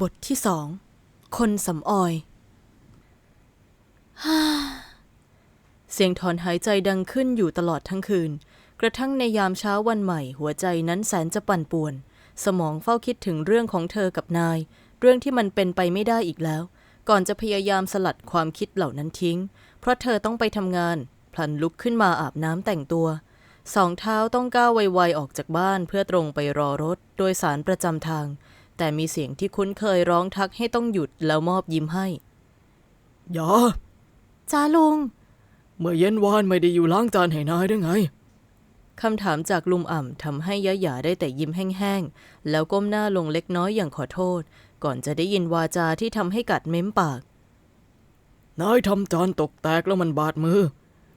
บทที่สอง คนสำออยฮ่าเสียงถอนหายใจดังขึ้นอยู่ตลอดทั้งคืน กระทั่งในยามเช้าวันใหม่ หัวใจนั้นแสนจะปั่นป่วน สมองเฝ้าคิดถึงเรื่องของเธอกับนาย เรื่องที่มันเป็นไปไม่ได้อีกแล้ว ก่อนจะพยายามสลัดความคิดเหล่านั้นทิ้ง เพราะเธอต้องไปทำงาน พลันลุกขึ้นมาอาบน้ำแต่งตัว สองเท้าต้องก้าวไวๆออกจากบ้านเพื่อตรงไปรอรถ โดยสารประจำทาง แต่มีเสียงที่คุ้นเคยร้องทักให้ต้องหยุดแล้วมอบยิ้มให้อย่าจ้าลุง เมื่อเย็นวานไม่ได้อยู่ล้างจานให้นายได้ไงคำถามจากลุงอ่ำทำให้ยะหยาได้แต่ยิ้มแห้งๆ แล้วก้มหน้าลงเล็กน้อยอย่างขอโทษ ก่อนจะได้ยินวาจาที่ทำให้กัดเม้มปาก นายทำจานตกแตกแล้วมันบาดมือ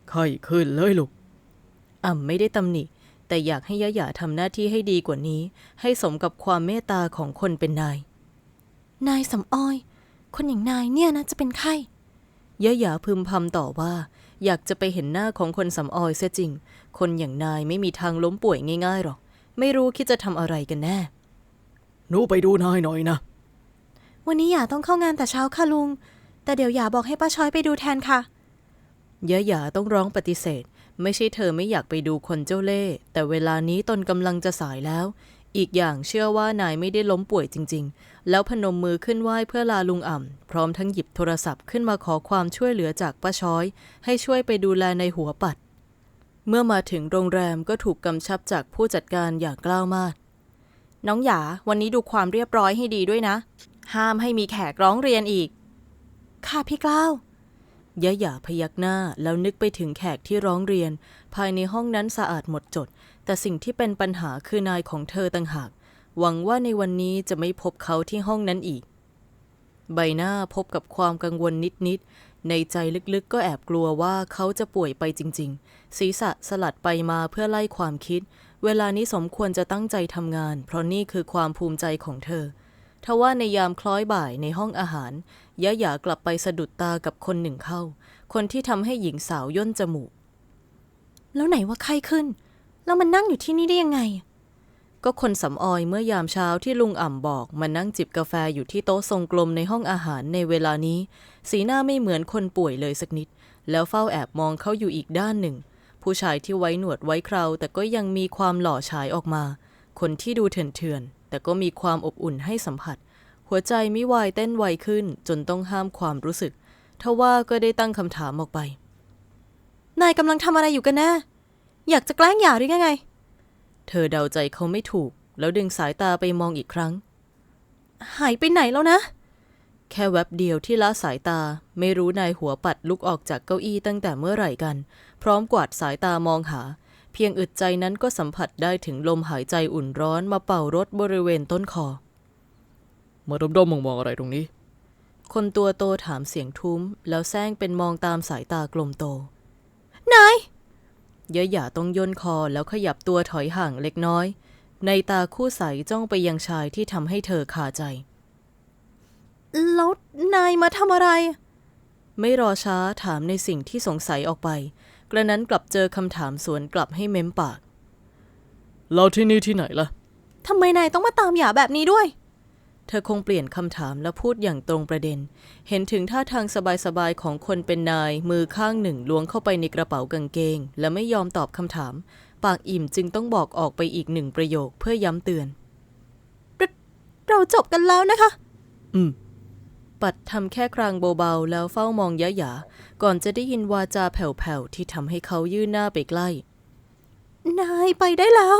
ไข้ขึ้นเลยลูกอ่ำไม่ได้ตำหนิ แต่อยากให้ยะหยาทำหน้าที่ให้ดีกว่านี้ ให้สมกับความเมตตาของคนเป็นนาย นายสำออย คนอย่างนายเนี่ยนะจะเป็นไข้ยะหยาพึมพำต่อว่า อยากจะไปเห็นหน้าของคนสำออยเสียจริง คนอย่างนายไม่มีทางล้มป่วยง่ายๆหรอก ไม่รู้คิดจะทำอะไรกันแน่ หนูไปดูนายหน่อยนะ วันนี้หยาต้องเข้างานแต่เช้าค่ะลุง แต่เดี๋ยวหยาบอกให้ป้าช้อยไปดูแทนค่ะ ยะหยาต้องร้องปฏิเสธ ไม่ใช่เธอไม่อยากไปดูคนเจ้าเล่ห์แต่เวลานี้ตนกำลังจะสายแล้ว อีกอย่างเชื่อว่านายไม่ได้ล้มป่วยจริง ๆ แล้วพนมมือขึ้นไหว้เพื่อลาลุงอ่ำพร้อมทั้งหยิบโทรศัพท์ขึ้นมาขอความช่วยเหลือจากป้าช้อย ให้ช่วยไปดูแลในหัวปัด เมื่อมาถึงโรงแรมก็ถูกกำชับจากผู้จัดการอย่างกล้าวมากน้องหยาวันนี้ดูความเรียบร้อยให้ดีด้วยนะ ห้ามให้มีแขกร้องเรียนอีก ค่ะพี่กล้าว ยะหยาพยักหน้าแล้วนึกไปถึงแขกที่ร้องเรียน ภายในห้องนั้นสะอาดหมดจด แต่สิ่งที่เป็นปัญหาคือนายของเธอต่างหาก หวังว่าในวันนี้จะไม่พบเขาที่ห้องนั้นอีก ใบหน้าพบกับความกังวลนิดๆในใจลึกๆก็แอบกลัวว่าเขาจะป่วยไปจริง ๆ ศีรษะสลัดไปมาเพื่อไล่ความคิด เวลานี้สมควรจะตั้งใจทำงาน เพราะนี่คือความภูมิใจของเธอทว่าในยามคล้อยบ่ายในห้องอาหาร ยะหยากลับไปสะดุดตากับคนหนึ่งเข้า คนที่ทำให้หญิงสาวย่นจมูก แล้วไหนว่าไข้ขึ้น แล้วมันนั่งอยู่ที่นี่ได้ยังไง ก็คนสำออยเมื่อยามเช้าที่ลุงอ่ำบอกมานั่งจิบกาแฟอยู่ที่โต๊ะทรงกลมในห้องอาหารในเวลานี้ สีหน้าไม่เหมือนคนป่วยเลยสักนิด แล้วเฝ้าแอบมองเขาอยู่อีกด้านหนึ่ง ผู้ชายที่ไว้หนวดไว้เคราแต่ก็ยังมีความหล่อฉายออกมา คนที่ดูเถื่อนๆแต่ก็มีความอบอุ่นให้สัมผัส หัวใจมิวายเต้นไวขึ้นจนต้องห้ามความรู้สึกทว่าก็ได้ตั้งคำถามออกไป นายกำลังทำอะไรอยู่กันแน่อยากจะแกล้งหย่าหรือไง เธอเดาใจเขาไม่ถูก แล้วดึงสายตาไปมองอีกครั้ง หายไปไหนแล้วนะ แค่แวบเดียวที่ละสายตา ไม่รู้นายหัวปัดลุกออกจากเก้าอี้ตั้งแต่เมื่อไหร่กัน พร้อมกวาดสายตามองหา เพียงอึดใจนั้นก็สัมผัสได้ถึงลมหายใจอุ่นร้อนมาเป่ารถบริเวณต้นคอ มาดมๆมองๆอะไรตรงนี้ คนตัวโตถามเสียงทุ้ม แล้วแซงเป็นมองตามสายตากลมโต นายยะหยาต้องย่นคอแล้วขยับตัวถอยห่างเล็กน้อย ในตาคู่ใสจ้องไปยังชายที่ทำให้เธอคาใจ แล้วนายมาทำอะไร ไม่รอช้าถามในสิ่งที่สงสัยออกไป กระนั้นกลับเจอคำถามสวนกลับให้เม้มปาก เราที่นี่ที่ไหนล่ะ ทำไมนายต้องมาตามหยาแบบนี้ด้วย เธอคงเปลี่ยนคำถามและพูดอย่างตรงประเด็น เห็นถึงท่าทางสบายๆของคนเป็นนาย มือข้างหนึ่งล้วงเข้าไปในกระเป๋ากางเกง และไม่ยอมตอบคำถาม ปากอิ่มจึงต้องบอกออกไปอีกหนึ่งประโยคเพื่อย้ำเตือนเราจบกันแล้วนะคะ อืม ปัดทำแค่ครางเบาๆ แล้วเฝ้ามองยะหยาก่อนจะได้ยินวาจาแผ่วๆที่ทำให้เขายื่นหน้าไปใกล้ นายไปได้แล้ว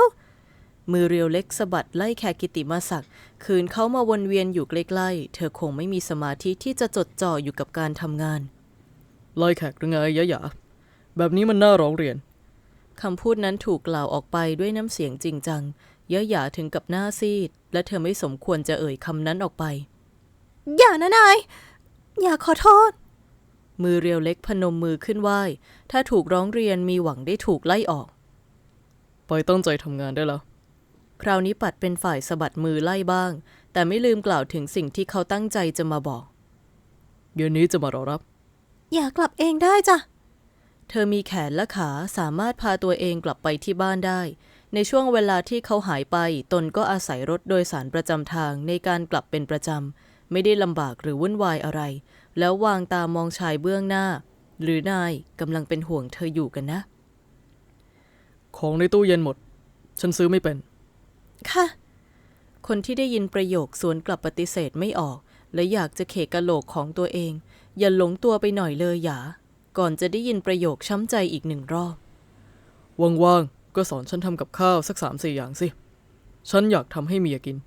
มือเรียวเล็กสะบัดไล่แขกกิติมาศักดิ์คืนเขามาวนเวียนอยู่ใกล้ๆ เธอคงไม่มีสมาธิที่จะจดจ่ออยู่กับการทำงานไล่แขกหรือไงยะหยาแบบนี้มันน่าร้องเรียนคำพูดนั้นถูกกล่าวออกไปด้วยน้ำเสียงจริงจังยะหยาถึงกับหน้าซีด และเธอไม่สมควรจะเอ่ยคำนั้นออกไป อย่านะนาย อย่าขอโทษ มือเรียวเล็กพนมมือขึ้นไหวถ้าถูกร้องเรียนมีหวังได้ถูกไล่ออก ไปตั้งใจทำงานได้แล้ว คราวนี้ปัดเป็นฝ่ายสะบัดมือไล่บ้าง แต่ไม่ลืมกล่าวถึงสิ่งที่เขาตั้งใจจะมาบอกเย็นนี้จะมารอรับ อย่ากลับเองได้จ้ะ เธอมีแขนและขาสามารถพาตัวเองกลับไปที่บ้านได้ ในช่วงเวลาที่เขาหายไป ตนก็อาศัยรถโดยสารประจำทางในการกลับเป็นประจำ ไม่ได้ลำบากหรือวุ่นวายอะไร แล้ววางตามองชายเบื้องหน้า หรือนายกำลังเป็นห่วงเธออยู่กันนะ ของในตู้เย็นหมด ฉันซื้อไม่เป็น ค่ะ คนที่ได้ยินประโยคสวนกลับปฏิเสธไม่ออก และอยากจะเขกกะโหลกของตัวเอง อย่าหลงตัวไปหน่อยเลยหยาก่อนจะได้ยินประโยคช้ำใจอีกหนึ่งรอบ ว่างๆ ก็สอนฉันทำกับข้าวสักสามสี่อย่างสิ ฉันอยากทำให้เมียกิน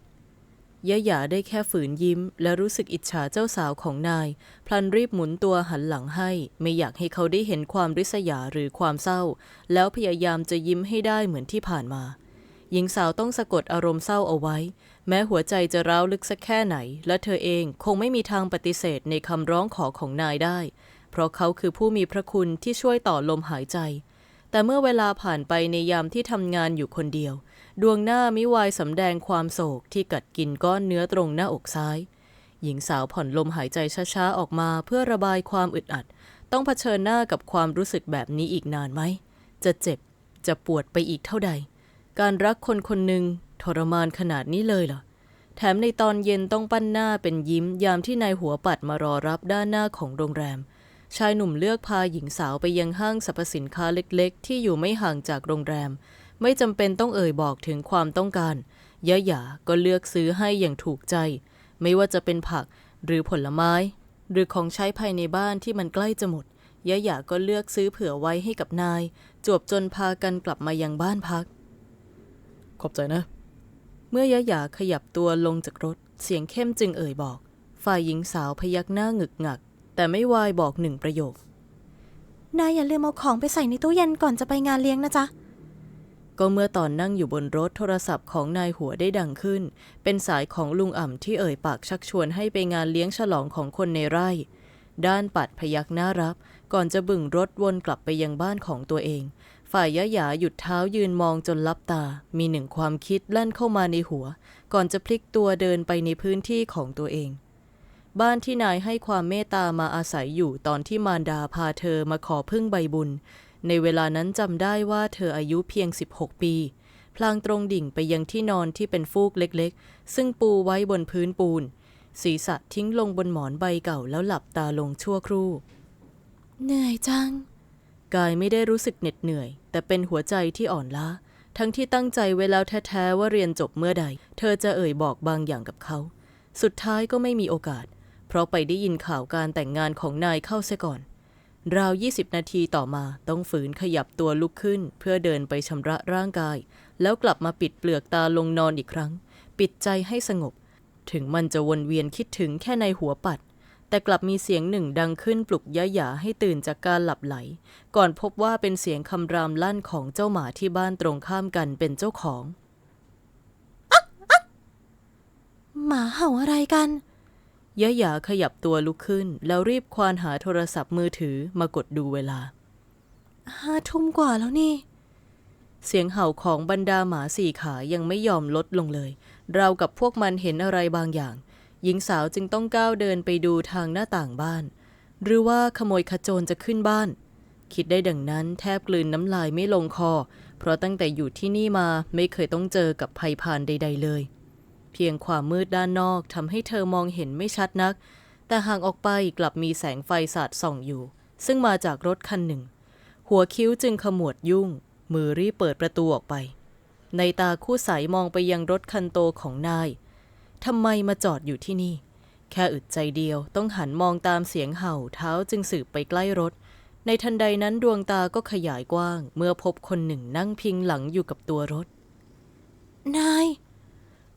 ยะหยาได้แค่ฝืนยิ้ม และรู้สึกอิจฉาเจ้าสาวของนาย พลันรีบหมุนตัวหันหลังให้ ไม่อยากให้เขาได้เห็นความริษยาหรือความเศร้า แล้วพยายามจะยิ้มให้ได้เหมือนที่ผ่านมา หญิงสาวต้องสะกดอารมณ์เศร้าเอาไว้ แม้หัวใจจะร้าวลึกสักแค่ไหน และเธอเองคงไม่มีทางปฏิเสธในคำร้องขอของนายได้ เพราะเขาคือผู้มีพระคุณที่ช่วยต่อลมหายใจ แต่เมื่อเวลาผ่านไปในยามที่ทำงานอยู่คนเดียว ดวงหน้ามิวายสำแดงความโศกที่กัดกินก้อนเนื้อตรงหน้าอกซ้าย หญิงสาวผ่อนลมหายใจช้าๆออกมาเพื่อระบายความอึดอัด ต้องเผชิญหน้ากับความรู้สึกแบบนี้อีกนานไหมจะเจ็บจะปวดไปอีกเท่าใด การรักคนคนหนึ่งทรมานขนาดนี้เลยเหรอ แถมในตอนเย็นต้องปั้นหน้าเป็นยิ้ม ยามที่นายหัวปัดมารอรับด้านหน้าของโรงแรม ชายหนุ่มเลือกพาหญิงสาวไปยังห้างสรรพสินค้าเล็กๆ ที่อยู่ไม่ห่างจากโรงแรม ไม่จำเป็นต้องเอ่ยบอกถึงความต้องการยะหยาก็เลือกซื้อให้อย่างถูกใจ ไม่ว่าจะเป็นผักหรือผลไม้ หรือของใช้ภายในบ้านที่มันใกล้จะหมดยะหยาก็เลือกซื้อเผื่อไว้ให้กับนาย จวบจนพากันกลับมายังบ้านพัก ขอบใจนะ เมื่อยะหยาขยับตัวลงจากรถ เสียงเข้มจึงเอ่ยบอก ฝ่ายหญิงสาวพยักหน้าหงึกหงัก แต่ไม่วายบอกหนึ่งประโยคนายอย่าลืมเอาของไปใส่ในตู้เย็นก่อนจะไปงานเลี้ยงนะจ๊ะ ก็เมื่อตอนนั่งอยู่บนรถโทรศัพท์ของนายหัวได้ดังขึ้น เป็นสายของลุงอ่ำที่เอ่ยปากชักชวนให้ไปงานเลี้ยงฉลองของคนในไร่ ด้านปัดพยักหน้ารับ ก่อนจะบึ่งรถวนกลับไปยังบ้านของตัวเอง ฝ่ายยะหยาหยุดเท้ายืนมองจนลับตา มีหนึ่งความคิดแล่นเข้ามาในหัว ก่อนจะพลิกตัวเดินไปในพื้นที่ของตัวเอง บ้านที่นายให้ความเมตตามาอาศัยอยู่ตอนที่มารดาพาเธอมาขอพึ่งใบบุญ ในเวลานั้นจำได้ว่าเธออายุเพียง 16 ปี พลางตรงดิ่งไปยังที่นอนที่เป็นฟูกเล็กๆ ซึ่งปูไว้บนพื้นปูน ศีรษะทิ้งลงบนหมอนใบเก่าแล้วหลับตาลงชั่วครู่ เหนื่อยจัง กายไม่ได้รู้สึกเหน็ดเหนื่อย แต่เป็นหัวใจที่อ่อนล้า ทั้งที่ตั้งใจไว้แล้วแท้ๆว่าเรียนจบเมื่อใด เธอจะเอ่ยบอกบางอย่างกับเขา สุดท้ายก็ไม่มีโอกาส เพราะไปได้ยินข่าวการแต่งงานของนายเข้าเสียก่อน ราว 20 นาทีต่อมาต้องฝืนขยับตัวลุกขึ้น เพื่อเดินไปชำระร่างกาย แล้วกลับมาปิดเปลือกตาลงนอนอีกครั้ง ปิดใจให้สงบ ถึงมันจะวนเวียนคิดถึงแค่ในหัวปัด แต่กลับมีเสียงหนึ่งดังขึ้นปลุกยะหยาให้ตื่นจากการหลับไหล ก่อนพบว่าเป็นเสียงคำรามลั่นของเจ้าหมาที่บ้านตรงข้ามกันเป็นเจ้าของหมาเห่าอะไรกันยะหยาขยับตัวลุกขึ้น แล้วรีบควานหาโทรศัพท์มือถือมากดดูเวลาห้าทุ่มกว่าแล้วนี่ เสียงเห่าของบรรดาหมาสี่ขายังไม่ยอมลดลงเลยราวกับพวกมันเห็นอะไรบางอย่าง หญิงสาวจึงต้องก้าวเดินไปดูทางหน้าต่างบ้าน หรือว่าขโมยขโจรจะขึ้นบ้าน คิดได้ดังนั้นแทบกลืนน้ำลายไม่ลงคอ เพราะตั้งแต่อยู่ที่นี่มาไม่เคยต้องเจอกับภัยพานใด ๆ เลย เพียงความมืดด้านนอกทำให้เธอมองเห็นไม่ชัดนัก แต่ห่างออกไปกลับมีแสงไฟสาดส่องอยู่ ซึ่งมาจากรถคันหนึ่ง หัวคิ้วจึงขมวดยุ่ง มือรีบเปิดประตูออกไป ในตาคู่ใสมองไปยังรถคันโตของนาย ทำไมมาจอดอยู่ที่นี่ แค่อึดใจเดียวต้องหันมองตามเสียงเห่าเท้าจึงสืบไปใกล้รถ ในทันใดนั้นดวงตาก็ขยายกว้าง เมื่อพบคนหนึ่งนั่งพิงหลังอยู่กับตัวรถ นาย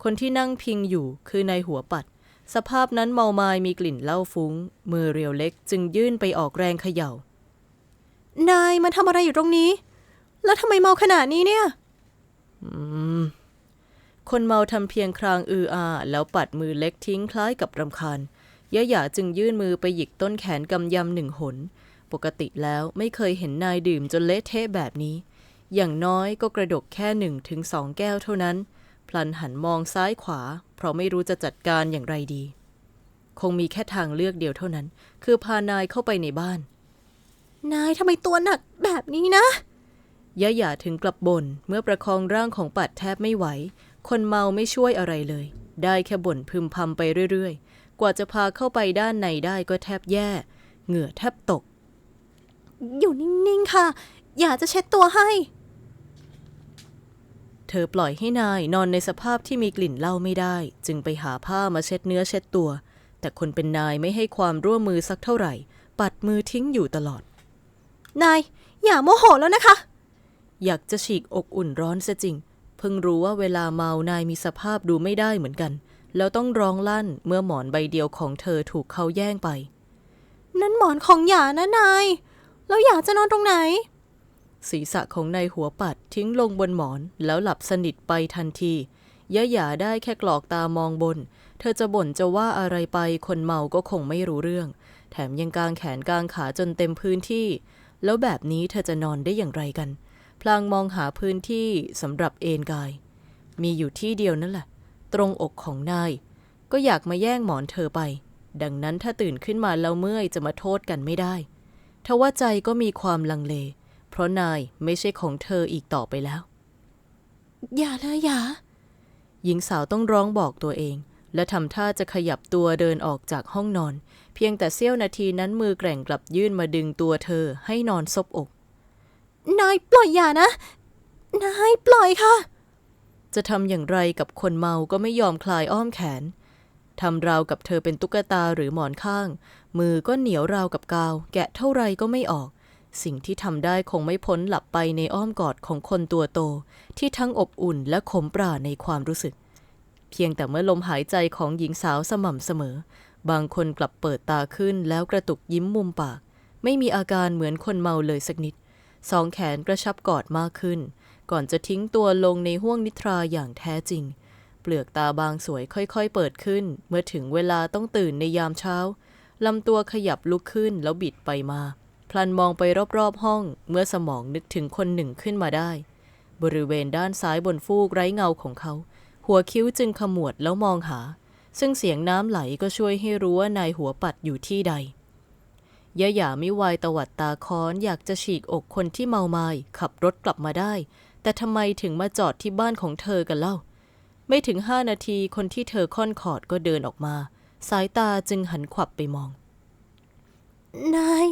คนที่นั่งพิงอยู่คือนายหัวปัด สภาพนั้นเมามายมีกลิ่นเหล้าฟุ้ง มือเรียวเล็กจึงยื่นไปออกแรงเขย่า นายมาทำอะไรอยู่ตรงนี้ แล้วทำไมเมาขนาดนี้เนี่ย อืม คนเมาทำเพียงครางอืออา แล้วปัดมือเล็กทิ้งคล้ายกับรำคาญยะหยาจึงยื่นมือไปหยิกต้นแขนกำยำหนึ่งหน ปกติแล้วไม่เคยเห็นนายดื่มจนเละเทะแบบนี้ อย่างน้อยก็กระดกแค่หนึ่งถึงสองแก้วเท่านั้น พลันหันมองซ้ายขวา เพราะไม่รู้จะจัดการอย่างไรดี คงมีแค่ทางเลือกเดียวเท่านั้น คือพานายเข้าไปในบ้าน นายทำไมตัวหนักแบบนี้นะยะหยาถึงกลับบ่นเมื่อประคองร่างของปัดแทบไม่ไหว คนเมาไม่ช่วยอะไรเลย ได้แค่บ่นพึมพำไปเรื่อยๆ กว่าจะพาเข้าไปด้านในได้ก็แทบแย่ เหงื่อแทบตก อยู่นิ่ง ๆ ค่ะ อย่าจะเช็ดตัวให้ เธอปล่อยให้นายนอนในสภาพที่มีกลิ่นเหล้าไม่ได้ จึงไปหาผ้ามาเช็ดเนื้อเช็ดตัว แต่คนเป็นนายไม่ให้ความร่วมมือสักเท่าไหร่ ปัดมือทิ้งอยู่ตลอด นาย อย่าโมโหแล้วนะคะ อยากจะฉีกอกอุ่นร้อนเสียจริง เพิ่งรู้ว่าเวลาเมานายมีสภาพดูไม่ได้เหมือนกัน แล้วต้องร้องลั่นเมื่อหมอนใบเดียวของเธอถูกเขาแย่งไป นั่นหมอนของหยานะนาย แล้วหยาจะนอนตรงไหน ศีรษะของนายหัวปัดทิ้งลงบนหมอนแล้วหลับสนิทไปทันทียะหยาได้แค่กรอกตามองบน เธอจะบ่นจะว่าอะไรไปคนเมาก็คงไม่รู้เรื่อง แถมยังกางแขนกางขาจนเต็มพื้นที่ แล้วแบบนี้เธอจะนอนได้อย่างไรกัน พลางมองหาพื้นที่สำหรับเอนกาย มีอยู่ที่เดียวนั่นแหละ ตรงอกของนาย ก็อยากมาแย่งหมอนเธอไป ดังนั้นถ้าตื่นขึ้นมาแล้วเมื่อยจะมาโทษกันไม่ได้ทว่าใจก็มีความลังเล เพราะนายไม่ใช่ของเธออีกต่อไปแล้ว อย่าเลยอย่า หญิงสาวต้องร้องบอกตัวเอง และทำท่าจะขยับตัวเดินออกจากห้องนอน เพียงแต่เสี้ยวนาทีนั้นมือแกร่งกลับยื่นมาดึงตัวเธอให้นอนซบอก นายปล่อยอย่านะ นายปล่อยค่ะ จะทำอย่างไรกับคนเมาก็ไม่ยอมคลายอ้อมแขนทำราวกับเธอเป็นตุ๊กตาหรือหมอนข้าง มือก็เหนียวราวกับกาว แกะเท่าไรก็ไม่ออก สิ่งที่ทำได้คงไม่พ้นหลับไปในอ้อมกอดของคนตัวโต ที่ทั้งอบอุ่นและขมปราในความรู้สึก เพียงแต่เมื่อลมหายใจของหญิงสาวสม่ำเสมอ บางคนกลับเปิดตาขึ้นแล้วกระตุกยิ้มมุมปาก ไม่มีอาการเหมือนคนเมาเลยสักนิด สองแขนกระชับกอดมากขึ้น ก่อนจะทิ้งตัวลงในห้วงนิทราอย่างแท้จริง เปลือกตาบางสวยค่อยๆเปิดขึ้น เมื่อถึงเวลาต้องตื่นในยามเช้าลำตัวขยับลุกขึ้นแล้วบิดไปมา พลันมองไปรอบๆห้อง เมื่อสมองนึกถึงคนหนึ่งขึ้นมาได้ บริเวณด้านซ้ายบนฟูกไร้เงาของเขา หัวคิ้วจึงขมวดแล้วมองหา ซึ่งเสียงน้ำไหลก็ช่วยให้รู้ว่านายหัวปัดอยู่ที่ใด ยะหยาไม่วายตวัดตาค้อนอยากจะฉีกอกคนที่เมาไมา้ขับรถกลับมาได้ แต่ทำไมถึงมาจอดที่บ้านของเธอกันเล่า ไม่ถึงห้านาทีคนที่เธอค่อนขอดก็เดินออกมา สายตาจึงหันขวับไปมอง นาย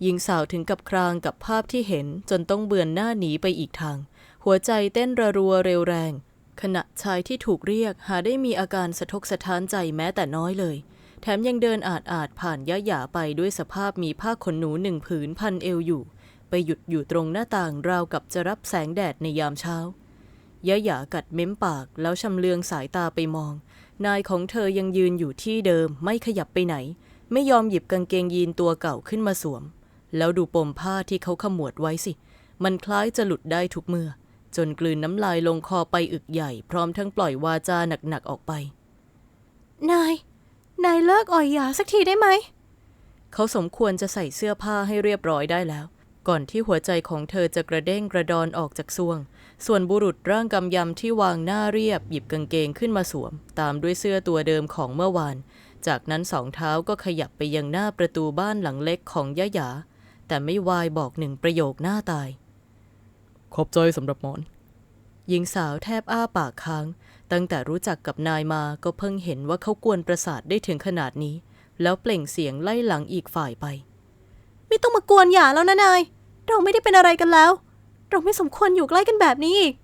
หญิงสาวถึงกับครางกับภาพที่เห็นจนต้องเบือนหน้าหนีไปอีกทาง หัวใจเต้นระรัวเร็วแรง ขณะชายที่ถูกเรียกหาได้มีอาการสะทกสะท้านใจแม้แต่น้อยเลย แถมยังเดินอาดอาดผ่านยะหยาไปด้วยสภาพมีผ้าขนหนูหนึ่งผืนพันเอวอยู่ ไปหยุดอยู่ตรงหน้าต่างราวกับจะรับแสงแดดในยามเช้ายะหยากัดเม้มปากแล้วชำเลืองสายตาไปมอง นายของเธอยังยืนอยู่ที่เดิมไม่ขยับไปไหน ไม่ยอมหยิบกางเกงยีนตัวเก่าขึ้นมาสวม แล้วดูปมผ้าที่เขาขมวดไว้สิ มันคล้ายจะหลุดได้ทุกเมื่อ จนกลืนน้ำลายลงคอไปอึกใหญ่ พร้อมทั้งปล่อยวาจาหนักๆออกไป นาย นายเลิกอ่อยหยาสักทีได้ไหม เขาสมควรจะใส่เสื้อผ้าให้เรียบร้อยได้แล้ว ก่อนที่หัวใจของเธอจะกระเด้งกระดอนออกจากซวง ส่วนบุรุษร่างกำยำที่วางหน้าเรียบหยิบกางเกงขึ้นมาสวม ตามด้วยเสื้อตัวเดิมของเมื่อวาน จากนั้นสองเท้าก็ขยับไปยังหน้าประตูบ้านหลังเล็กของยะหยา แต่ไม่วายบอกหนึ่งประโยคหน้าตาย ขอบใจสำหรับหมอนหญิงสาวแทบอ้าปากค้าง ตั้งแต่รู้จักกับนายมาก็เพิ่งเห็นว่าเขากวนประสาทได้ถึงขนาดนี้ แล้วเปล่งเสียงไล่หลังอีกฝ่ายไป ไม่ต้องมากวนหย่าแล้วนะนาย เราไม่ได้เป็นอะไรกันแล้ว เราไม่สมควรอยู่ใกล้กันแบบนี้อีก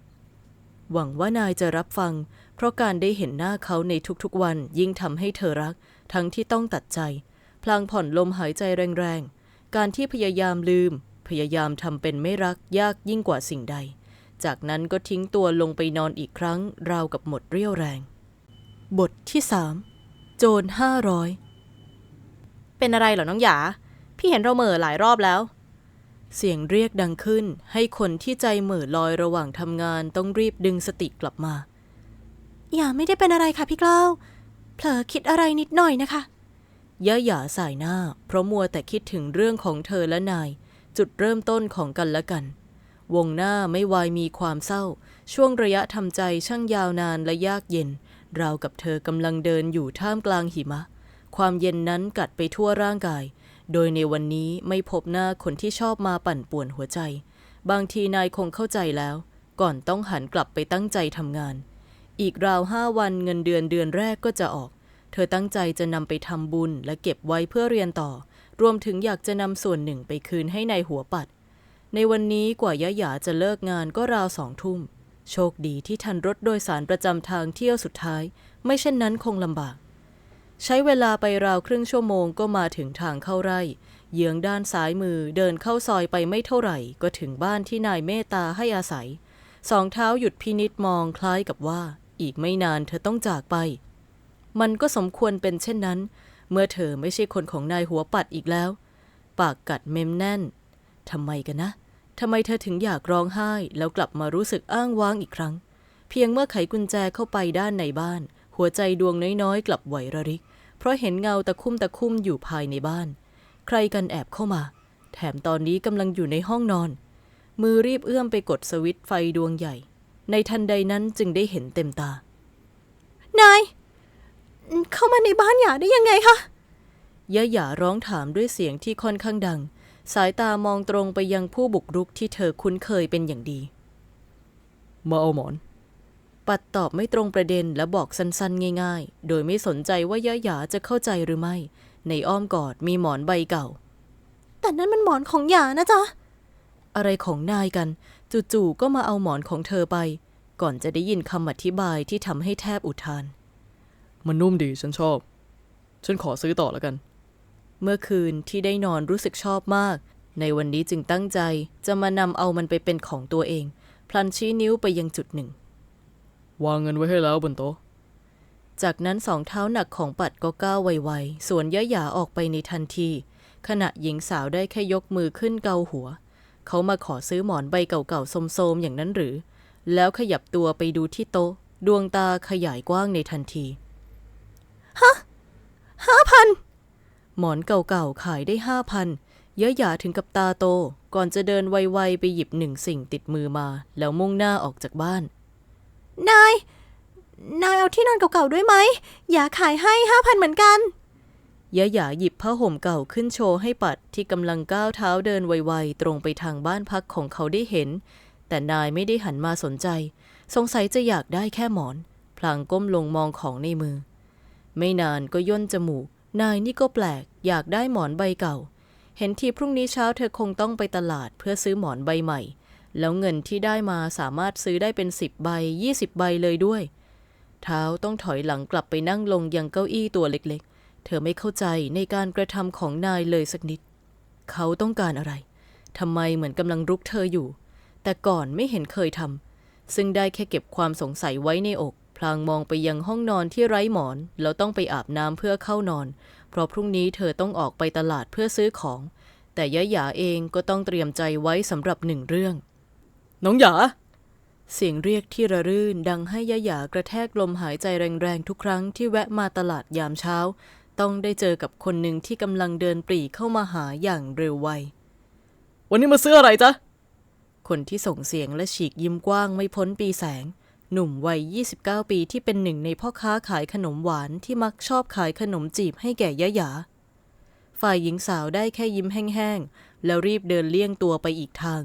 หวังว่านายจะรับฟัง เพราะการได้เห็นหน้าเขาในทุกๆวันยิ่งทำให้เธอรัก ทั้งที่ต้องตัดใจ พลางผ่อนลมหายใจแรงๆ การที่พยายามลืม พยายามทำเป็นไม่รักยากยิ่งกว่าสิ่งใด จากนั้นก็ทิ้งตัวลงไปนอนอีกครั้ง ราวกับหมดเรี่ยวแรง บทที่สามโจรห้าร้อยเป็นอะไรเหรอน้องหยา พี่เห็นเราเหม่อหลายรอบแล้ว เสียงเรียกดังขึ้น ให้คนที่ใจเหม่อลอยระหว่างทำงานต้องรีบดึงสติกลับมาอย่าไม่ได้เป็นอะไรค่ะพี่กล้าวเผลอคิดอะไรนิดหน่อยนะคะย่าหยาสายหน้า เพราะมัวแต่คิดถึงเรื่องของเธอและนาย จุดเริ่มต้นของกันและกัน วงหน้าไม่วายมีความเศร้า ช่วงระยะทำใจช่างยาวนานและยากเย็น ราวกับเธอกำลังเดินอยู่ท่ามกลางหิมะ ความเย็นนั้นกัดไปทั่วร่างกาย โดยในวันนี้ไม่พบหน้าคนที่ชอบมาปั่นป่วนหัวใจ บางทีนายคงเข้าใจแล้ว ก่อนต้องหันกลับไปตั้งใจทำงาน อีกราวห้าวันเงินเดือนเดือนแรกก็จะออก เธอตั้งใจจะนำไปทำบุญและเก็บไว้เพื่อเรียนต่อ รวมถึงอยากจะนำส่วนหนึ่งไปคืนให้ในายหัวปัด ในวันนี้กว่ายะหยาจะเลิกงานก็ราวสองทุ่ม โชคดีที่ทันรถโดยสารประจำทางเที่ยวสุดท้าย ไม่เช่นนั้นคงลำบาก ใช้เวลาไปราวครึ่งชั่วโมงก็มาถึงทางเข้าไร่ เยื้องด้านซ้ายมือเดินเข้าซอยไปไม่เท่าไหร่ ก็ถึงบ้านที่นายเมตตาให้อาศัย สองเท้าหยุดพินิษมองคล้ายกับว่า อีกไม่นานเธอต้องจากไป มันก็สมควรเป็นเช่นนั้น เมื่อเธอไม่ใช่คนของนายหัวปัดอีกแล้ว ปากกัดเมมแน่น ทำไมกันนะทำไมเธอถึงอยากร้องไห้ แล้วกลับมารู้สึกอ้างว้างอีกครั้ง เพียงเมื่อไขกุญแจเข้าไปด้านในบ้าน หัวใจดวงน้อยๆ กลับไหวระริก เพราะเห็นเงาตะคุ่มตะคุ่มอยู่ภายในบ้าน ใครกันแอบเข้ามา แถมตอนนี้กำลังอยู่ในห้องนอน มือรีบเอื้อมไปกดสวิตช์ไฟดวงใหญ่ ในทันใดนั้นจึงได้เห็นเต็มตา นาย เข้ามาในบ้านหยาได้ยังไงคะยะหยาร้องถามด้วยเสียงที่ค่อนข้างดัง สายตามองตรงไปยังผู้บุกรุกที่เธอคุ้นเคยเป็นอย่างดี มาเอาหมอน ปัดตอบไม่ตรงประเด็นและบอกสั้นๆ ง่าย ๆ โดยไม่สนใจว่ายะหยาจะเข้าใจหรือไม่ ในอ้อมกอดมีหมอนใบเก่า แต่นั่นมันหมอนของหยานะจ๊ะ อะไรของนายกัน จู่ๆก็มาเอาหมอนของเธอไป ก่อนจะได้ยินคำอธิบายที่ทำให้แทบอุทาน มันนุ่มดีฉันชอบ ฉันขอซื้อต่อแล้วกัน เมื่อคืนที่ได้นอนรู้สึกชอบมาก ในวันนี้จึงตั้งใจจะมานำเอามันไปเป็นของตัวเอง พลันชี้นิ้วไปยังจุดหนึ่ง วางเงินไว้ให้แล้วบนโต๊ะ จากนั้นสองเท้าหนักของปัดก็ก้าวไวๆส่วนยะหยาออกไปในทันที ขณะหญิงสาวได้แค่ยกมือขึ้นเกาหัว เขามาขอซื้อหมอนใบเก่าๆโสมๆอย่างนั้นหรือ แล้วขยับตัวไปดูที่โต๊ะ ดวงตาขยายกว้างในทันที ฮะห้าพัน หมอนเก่าๆขายได้ห้าพันยะหยาถึงกับตาโต ก่อนจะเดินไวๆไปหยิบหนึ่งสิ่งติดมือมา แล้วมุ่งหน้าออกจากบ้าน นาย นายเอาที่นอนเก่าๆด้วยไหม อย่าขายให้ห้าพันเหมือนกันยะหยาหยิบผ้าห่มเก่าขึ้นโชว์ให้ปัดที่กำลังก้าวเท้าเดินไวๆ ตรงไปทางบ้านพักของเขาได้เห็น แต่นายไม่ได้หันมาสนใจ สงสัยจะอยากได้แค่หมอน พลางก้มลงมองของในมือ ไม่นานก็ย่นจมูก นายนี่ก็แปลก อยากได้หมอนใบเก่า เห็นทีพรุ่งนี้เช้าเธอคงต้องไปตลาดเพื่อซื้อหมอนใบใหม่ แล้วเงินที่ได้มาสามารถซื้อได้เป็นสิบใบยี่สิบใบเลยด้วย เท้าต้องถอยหลังกลับไปนั่งลงยังเก้าอี้ตัวเล็กๆ เธอไม่เข้าใจในการกระทำของนายเลยสักนิด เขาต้องการอะไรทำไมเหมือนกำลังรุกเธออยู่ แต่ก่อนไม่เห็นเคยทำซึ่งได้แค่เก็บความสงสัยไว้ในอก พลางมองไปยังห้องนอนที่ไร้หมอน แล้วต้องไปอาบน้ำเพื่อเข้านอน เพราะพรุ่งนี้เธอต้องออกไปตลาดเพื่อซื้อของ แต่ยะหยาเองก็ต้องเตรียมใจไว้สำหรับหนึ่งเรื่อง น้องหยา เสียงเรียกที่ระรื่นดังให้ยะหยากระแทกลมหายใจแรงๆทุกครั้งที่แวะมาตลาดยามเช้า ต้องได้เจอกับคนหนึ่งที่กำลังเดินปรีเข้ามาหาอย่างเร็วไว วันนี้มาซื้ออะไรจ๊ะ คนที่ส่งเสียงและฉีกยิ้มกว้างไม่พ้นปีแสง หนุ่มวัย 29 ปีที่เป็นหนึ่งในพ่อค้าขายขนมหวานที่มักชอบขายขนมจีบให้แก่ยะหยา ฝ่ายหญิงสาวได้แค่ยิ้มแห้งๆ แล้วรีบเดินเลี่ยงตัวไปอีกทาง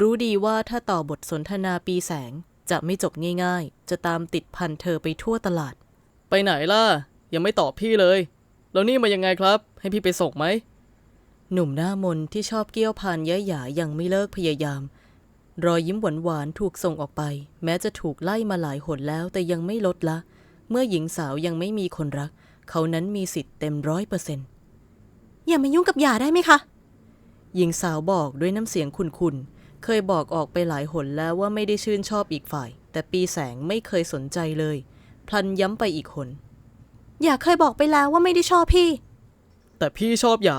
รู้ดีว่าถ้าต่อบทสนทนาปีแสงจะไม่จบง่ายๆ จะตามติดพันเธอไปทั่วตลาด ไปไหนล่ะ ยังไม่ตอบพี่เลย แล้วนี่มายังไงครับ ให้พี่ไปส่งไหม หนุ่มหน้ามนที่ชอบเกี้ยวพานยะหยายังไม่เลิกพยายาม รอยยิ้มหวานๆถูกส่งออกไป แม้จะถูกไล่มาหลายหนแล้วแต่ยังไม่ลดละ เมื่อหญิงสาวยังไม่มีคนรัก เขานั้นมีสิทธิ์เต็มร้อยเปอร์เซ็นต์อย่ามายุ่งกับหยาได้ไหมคะ หญิงสาวบอกด้วยน้ำเสียงคุนๆ เคยบอกออกไปหลายหนแล้วว่าไม่ได้ชื่นชอบอีกฝ่าย แต่ปีแสงไม่เคยสนใจเลย พลันย้ำไปอีกหนอย่าเคยบอกไปแล้วว่าไม่ได้ชอบพี่ แต่พี่ชอบหยา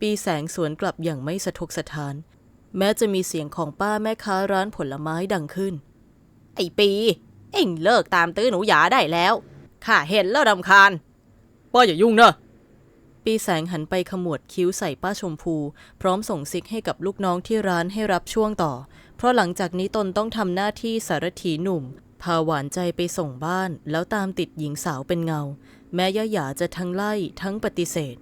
ปีแสงสวนกลับอย่างไม่สะทกสะท้าน แม้จะมีเสียงของป้าแม่ค้าร้านผลไม้ดังขึ้น ไอปี เอ็งเลิกตามตื้อหนูหยาได้แล้วข้าเห็นแล้วรำคาญ ป้าอย่ายุ่งนะ ปีแสงหันไปขมวดคิ้วใส่ป้าชมพู พร้อมส่งซิกให้กับลูกน้องที่ร้านให้รับช่วงต่อ เพราะหลังจากนี้ตนต้องทำหน้าที่สารถีหนุ่ม พาหวานใจไปส่งบ้าน แล้วตามติดหญิงสาวเป็นเงา แม้ย่าหยาจะทั้งไล่ทั้งปฏิเสธ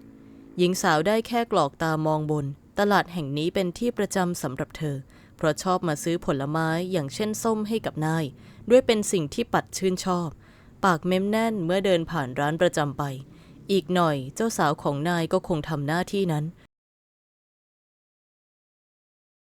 หญิงสาวได้แค่กรอกตามองบน ตลาดแห่งนี้เป็นที่ประจำสำหรับเธอ เพราะชอบมาซื้อผลไม้อย่างเช่นส้มให้กับนาย ด้วยเป็นสิ่งที่ปัดชื่นชอบ ปากเม้มแน่นเมื่อเดินผ่านร้านประจำไป อีกหน่อยเจ้าสาวของนายก็คงทำหน้าที่นั้น